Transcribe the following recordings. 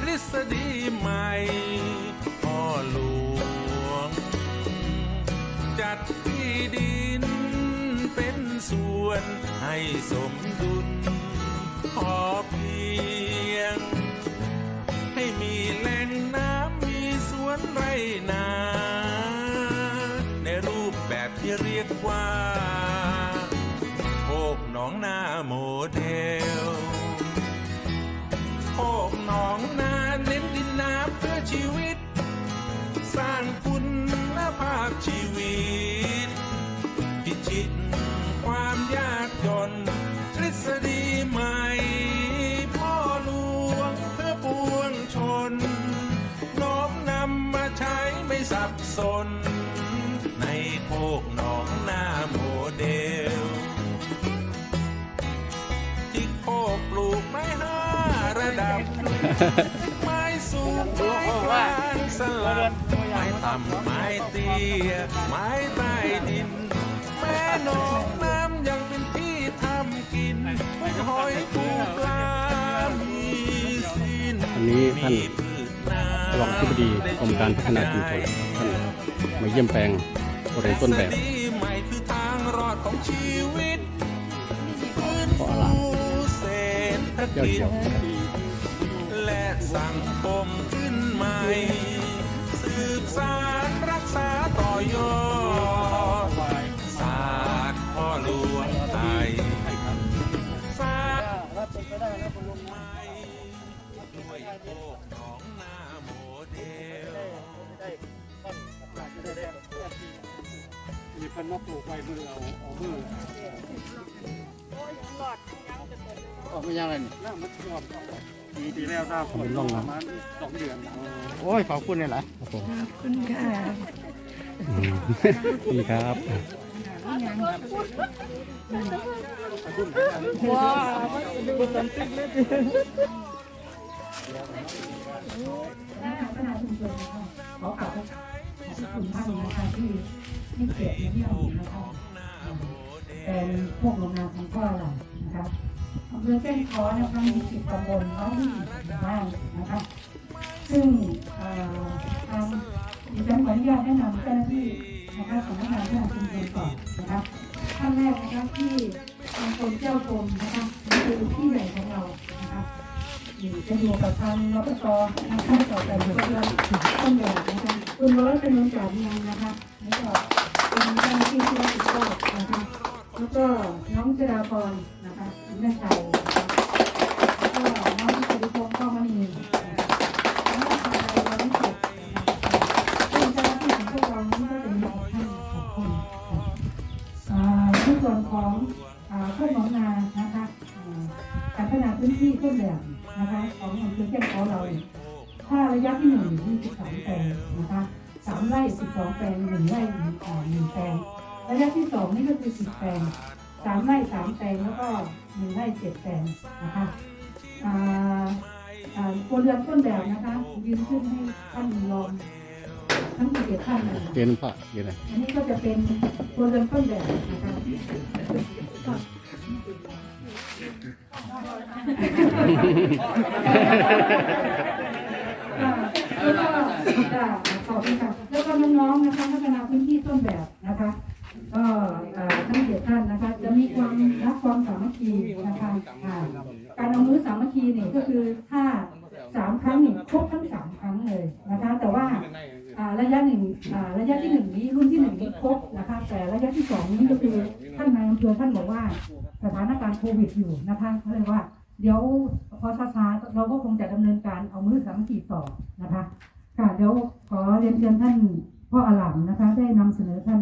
ทฤษฎีใหม่พ่อหลวง จัดที่ดินเป็นส่วนให้สมดุล พอเพียง ให้มีแหล่งน้ำมีสวนไรนา ในรูปแบบที่เรียกว่าโคกหนองนาโมเดลโคกหนองนา สับสน ในโคกหนองนาโมเดล ที่โคกปลูกไม้ห้าระดับ ไม้สูงไม้กลางสลับไม้ต่ำไม้เตี้ย ไม้ใต้ดิน แม่หนองน้ำยังเป็นที่ทำกินหอยปูปลามีสิ้นอันนี้ท่านมีพืชนา รองอธิบดีกรมการพัฒนาชุมชนท่านมาเยี่ยมแปลงบริเวณต้นแบบทฤษฎีใหม่คืออดของชีวิตฟื้นเพราะอะไเจ้าเขียวและสังคมขึ้นใหม่สืบสารรักษาต่อยอดศาสตร์พ่อหลวงไทยศาสตร์ใหม่ด้วยโคก มีพันมาปลูกไว้มือเอาเอามือออกไม่ยังอะไรนี่น้ำมันท่วมปีที่แล้วน้ำฝนลงประมาณสองเดือนโอ้ยขอบคุณเลยหลายขอบคุณคุณค่ะขอบคุณครับว้าวดูตันติดเลยขอ ขอบคุณท่านนะคะที่ให้เกียรติมาเยี่ยมนะคะเป็นพวกโรงงานของพ่อเรานะคะอำเภอเส้นคอนะคะมีสิบตำบลร้อยยี่สิบบ้านนะคะซึ่งทางดิฉันขออนุญาตแนะนำเจ้าหน้าที่นะคะสำนักงานพัฒนาชุมชนก่อนนะคะท่านแรกนะคะที่ทางกรมเจ้ากรมนะคะคือพี่ใหญ่ของเรา นะอยู่จะอยู่กับทางรปภนะคะต่อไปอยู่กับเราต้นแบบนะคะคุณวรเป็นนนจ่าเมืองนะคะแล้วก็เป็นเจ้าหน้าที่ที่รับผิดชอบนะคะแล้วก็น้องจราพรนะคะคุณแม่ชัยแล้วก็น้องสุริพงศ์ก้อมณีนะคะน้องชายวันนี้สุดนะคะซึ่งเจ้าหน้าที่ของพวกเรานี้ก็จะมีท่านขอบคุณค่ะอ่าในส่วนของอ่าพวหนองนานะคะการพัฒนาพื้นที่ต้นแบบ นะคะของอำเภอแก้งเขาเราเนี่ยถ้าระยะที่หนึ่งมี13แปลงนะคะสามไร่12แปลงหนึ่งไร่หนึ่งอ่าหนึ่งแปลงระยะที่สองนี่ก็คือ10แปลงสามไร่สามแปลงแล้วก็หนึ่งไร่เจ็ดแปลงนะคะอ่าอ่าครัวเรือนต้นแบบนะคะยืนขึ้นให้ท่านลองทั้งสี่เจ็ดท่านเลยเกณฑ์ผ้าเกณฑ์อะไรอันนี้ก็จะเป็นครัวเรือนต้นแบบนะคะก็ แล้วก็ค่ะขอบคุณค่ะแล้วก็น้องๆนะคะพัฒนาพื้นที่ต้นแบบนะคะ ก็เอ่อทั้งเจ็ดท่านนะคะ จะมีความรักความสามัคคีนะคะอ่าการเอามือสามัคคีเนี่ยก็คือถ้าสามครั้งหนึ่งครบทั้งสามครั้งเลยนะคะ แต่ว่าระยะหนึ่งระยะที่หนึ่งนี้รุ่นที่หนึ่งนี้ครบนะคะ แต่ระยะที่สองนี้ก็คือท่านนายอำเภอท่านบอกว่า สถานการณ์โควิดอยู่นะคะเขาเลยว่า เดี๋ยวพอช้าๆเราก็คงจะดำเนินการเอามือสามัคคีต่อนะคะค่ะเดี๋ยวขอเรียนเชิญท่านพ่ออาลามนะคะ ได้นำเสนอท่าน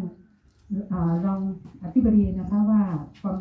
อรองอธิบดีนะคะว่าความ